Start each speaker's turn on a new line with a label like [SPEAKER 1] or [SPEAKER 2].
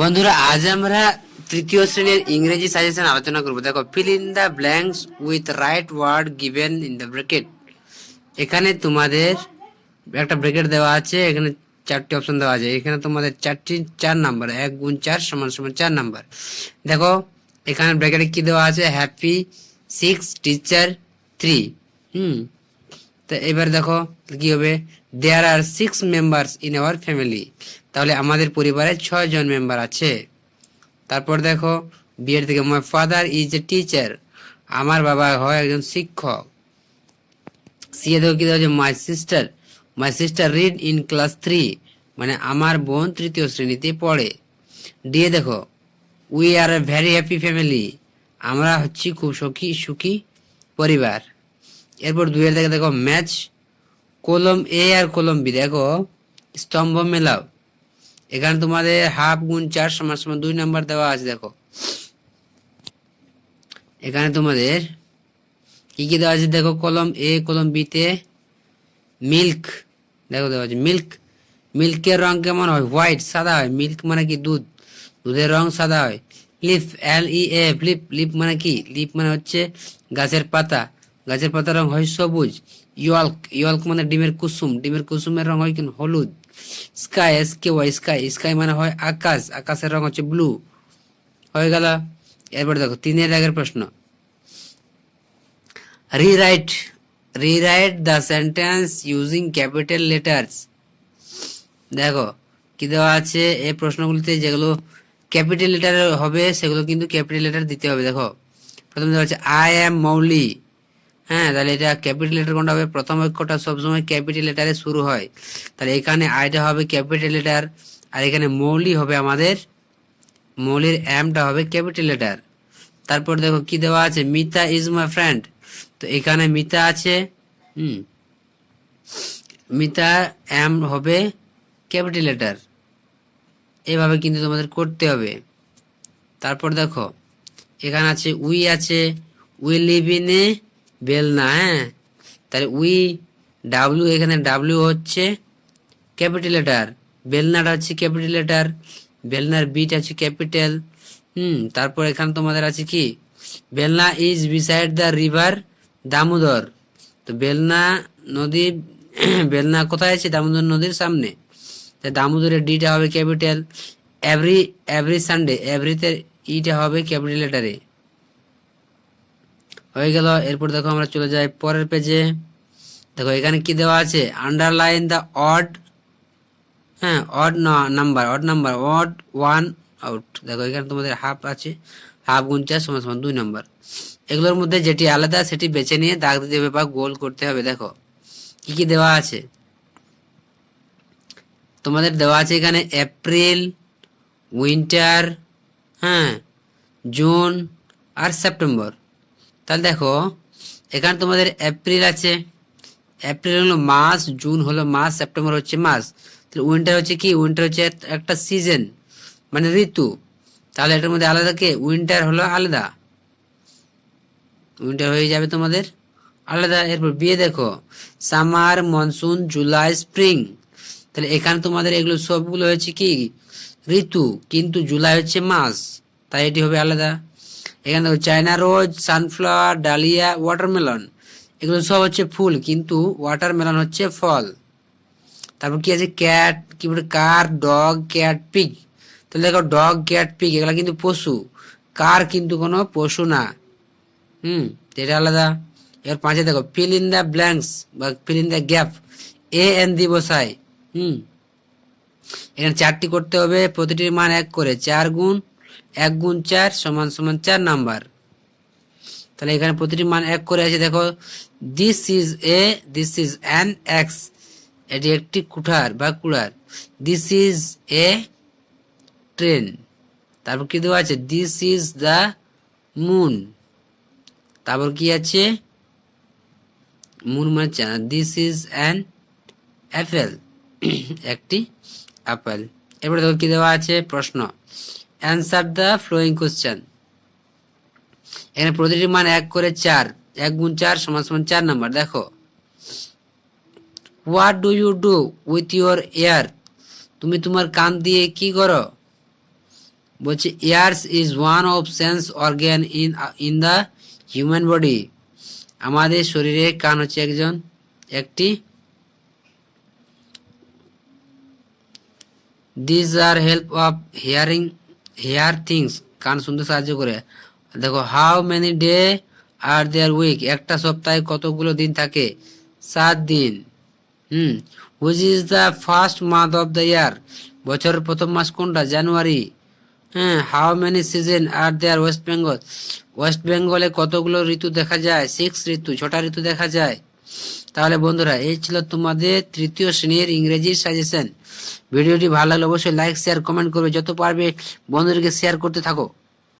[SPEAKER 1] বন্ধুরা, আজ আমরা তৃতীয় শ্রেণির ইংরেজি সাজেশন আলোচনা করব। দেখো fill in the blanks with right word given in the bracket এখানে তোমাদের একটা ব্র্যাকেট দেওয়া আছে, এখানে চারটি অপশন দেওয়া আছে। এখানে তোমাদের চারটি চার নাম্বার এক গুণ চার সমান সমান চার নাম্বার দেখো, এখানে ব্র্যাকেটে কি দেওয়া আছে? Happy six teacher three hmm তো এবার দেখো কি হবে? There are six members in our family তাহলে আমাদের পরিবারে ছয় জন মেম্বার আছে। তারপর দেখো, বিয়ের থেকে my father is a teacher আমার বাবা হয় একজন শিক্ষক। সিএ দেখো কি আছে? My sister my sister read in class three মানে আমার বোন তৃতীয় শ্রেণীতে পড়ে। ডিএ দেখো we are a very happy family আমরা হচ্ছি খুব সুখী সুখী পরিবার। এরপর দুইয়ের দেখে, দেখো ম্যাচ কলম এ আর কলম বি দেখো, স্তম্ভ মেলাও। এখানে তোমাদের হাফ গুণ চার সমান সমান দুই নাম্বার দেওয়া আছে, দেখো। এখানে তোমাদের কি কি দেওয়া আছে, দেখো কলম এ কলম বিতে মিল্ক দেখো, দেওয়া আছে মিল্ক মিল্কের রং কেমন হয়? হোয়াইট সাদা হয়। মিল্ক মানে কি? দুধ। দুধের রং সাদা হয়। Leaf L E F leap leap মানে কি? লিপ মানে হচ্ছে গাছের পাতা। গাছের পাতার রং হয় সবুজ ইয়ল্ক ইয়ল্ক মানে ডিমের কুসুম, ডিমের কুসুমের রং হয় কিন্তু হলুদ। Sky S K Y sky sky মানে হয় আকাশ, আকাশের রং হচ্ছে ব্লু। হয়ে গেল। এরপর দেখো, তিনের আগের প্রশ্ন। Rewrite rewrite the sentence using capital letters দেখো, কি দেওয়া আছে? এই প্রশ্নগুলিতে যেগুলো ক্যাপিটাল লেটার হবে, সেগুলো কিন্তু ক্যাপিটাল লেটার দিতে হবে। দেখো, প্রথমে দেওয়া আছে আই এম মৌলি হ্যাঁ তাহলে এটা ক্যাপিটাল লেটার কোনটা হবে? প্রথম অক্ষরটা সবসময় ক্যাপিটাল লেটারে শুরু হয়। তাহলে এখানে আইটা হবে ক্যাপিটাল লেটার আর এখানে মৌলি হবে আমাদের, মৌলির এমটা হবে ক্যাপিটাল লেটার তারপর দেখো কি দেওয়া আছে? মিতা ইজ মাই ফ্রেন্ড তো এখানে মিতা আছে, হুম, মিতা এম হবে ক্যাপিটাল লেটার এভাবে কিন্তু তোমাদের করতে হবে। তারপর দেখো, এখানে আছে উই আছে we live in a Belna হ্যাঁ? তাহলে উই, ডাব্লিউ, এখানে ডাব্লিউ হচ্ছে ক্যাপিটাল লেটার। বেলনাটা হচ্ছে ক্যাপিটাল লেটার, বেলনার বিট আছে ক্যাপিটাল, হুম? তারপর এখানে তোমাদের আছে কি? Belna is beside the river Damodar. তো বেলনা নদী, বেলনা কোথায় আছে? দামোদর নদীর সামনে। তা দামোদরের ডিটা হবে ক্যাপিটাল। এভরি এভরি সানডে এভরিতে ইটা হবে ক্যাপিটাল লেটারে। হয়ে গেল। এরপর দেখো আমরা চলে যাই পরের পেজে দেখো, এখানে কি দেওয়া আছে? আন্ডারলাইন দ্য অড হ্যাঁ odd number odd number odd one out দেখো, এখানে তোমাদের হাফ আছে। হাফ গুণ চার সমান সমান দুই নাম্বার এগুলোর মধ্যে যেটি আলাদা, সেটি বেছে নিয়ে দাগ দিতে হবে বা গোল করতে হবে। দেখো, কি কি দেওয়া আছে? তোমাদের দেওয়া আছে এখানে এপ্রিল উইন্টার হ্যাঁ জুন আর সেপ্টেম্বর তাহলে দেখো, এখানে তোমাদের এপ্রিল আছে। এপ্রিল হলো মাস জুন হলো মাস সেপ্টেম্বর হচ্ছে মাস তাহলে উইন্টার হচ্ছে কি? উইন্টার হচ্ছে একটা সিজন মানে ঋতু। তাহলে এটার মধ্যে আলাদা কে? উইন্টার হলো আলাদা। উইন্টার হয়ে যাবে তোমাদের আলাদা। এরপর বিয়ে দেখো সামার মনসুন জুলাই স্প্রিং তাহলে এখানে তোমাদের এগুলো সবগুলো হচ্ছে কি? ঋতু, কিন্তু জুলাই হচ্ছে মাস তাই এটি হবে আলাদা। এখানে দেখো China rose, sunflower, dahlia watermelon এগুলো সব হচ্ছে ফুল, কিন্তু ওয়াটারমেলন হচ্ছে ফল। তারপর কি আছে? ক্যাট কি বলে কার ডগ ক্যাট পিগ তাহলে দেখো ডগ ক্যাট পিগ এগুলো কিন্তু পশু। কার কিন্তু কোনো পশু না। হুম এটা আলাদা। এবার পাঁচে দেখো ফিল ইন দ্য ব্ল্যাঙ্কস বা fill in the gap A an the বসাই হুম, এখানে চারটি করতে হবে, প্রতিটির মান এক করে, চার গুণ এক গুণ চার সমান সমান চার নাম্বার। তাহলে এখানে প্রতিটি মান এক করে আছে, দেখো। This is a this is an axe এটি একটি কুঠার বা কুড়ার। দিস ইজ এ ট্রেন তারপর কি দেওয়া আছে? দিস ইজ দ্য মুন তারপর কি আছে? মুন মানে দিস ইজ অ্যান অ্যাপেল একটি অ্যাপেল এরপরে দেখো কি দেওয়া আছে? প্রশ্ন। অ্যান্সার দ্য ফ্লোয়িং কোশ্চেন এখানে প্রতিটি মান এক করে চার, এক গুণ চার সমান সমান চার নাম্বার, দেখো। What do you do with your ear তুমি তোমার কান দিয়ে কি করো? বলছে ears is one of sense organ in in the human body আমাদের শরীরে কান হচ্ছে একজন, একটি। This are help of hearing hear things কান শুনতে সাহায্য করে। দেখো how many day are there week একটা সপ্তাহে কতগুলো দিন থাকে? সাত দিন। হুম which is the first month of the year বছরের প্রথম মাস কোনটা? জানুয়ারি। হ্যাঁ how many season are there West Bengal West বেঙ্গলে কতগুলো ঋতু দেখা যায়? সিক্স ঋতু, ছটা ঋতু দেখা যায়। তাহলে বন্ধুরা, এই ছিল তোমাদের তৃতীয় শ্রেণির ইংরেজির সাজেশন। ভিডিওটি ভালো লাগলে অবশ্যই লাইক শেয়ার কমেন্ট করবে। যত পারবে বন্ধুদেরকে শেয়ার করতে থাকো।